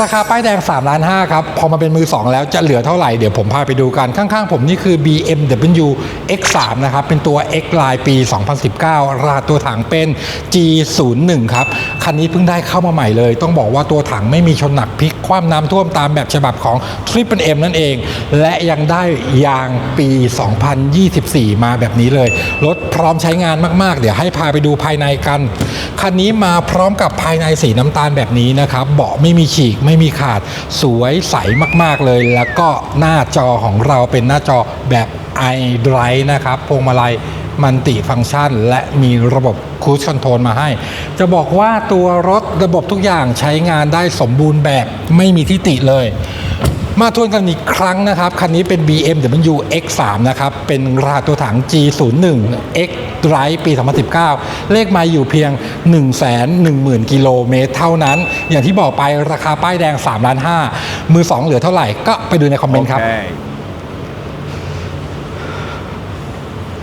ราคาป้ายแดง3ล้าน5ครับ พอมาเป็นมือ 2 แล้วจะเหลือเท่าไหร่ เดี๋ยวผมพาไปดูกัน ข้างๆ ผมนี่คือ BMW X3 นะครับ เป็นตัว X Line ปี 2019 ราคาตัวถังเป็น G01 ครับ คันนี้เพิ่งได้เข้ามาใหม่เลย ต้องบอกว่าตัวถังไม่มีชนหนักพลิก คว่ำน้ำท่วมตามแบบฉบับของ Triple M นั่นเอง และยังได้ยางปี 2024 มาแบบนี้เลย รถพร้อมใช้งานมากๆ เดี๋ยวให้พาไปดูภายในกัน คันนี้มาพร้อมกับภายในสีน้ำตาลแบบนี้นะครับเบาะไม่มีฉีกไม่มีขาดสวยใสมากๆเลย แล้วก็หน้าจอของเราเป็นหน้าจอแบบ i d r i v e นะครับพวงมาลัยมันติฟังก์ชัน และมีระบบคู i คอนโทรลมาให้ จะบอกว่าตัวรถระบบทุกอย่างใช้งานได้สมบูรณ์แบบไม่มีที่ติเลย มาทวนกันอีกครั้งนะครับ คันนี้เป็น BMW X3 นะครับ เป็นราตัวถัง G01 X Drive ปี 2019 เลขไมาอยู่เพียง 110,000 กิโลเมตรเท่านั้น อย่างที่บอกไปราคาป้ายแดง3ล้าน5มือ 2 เหลือเท่าไหร่ก็ไปดูในคอมเมนต์ครับ Okay.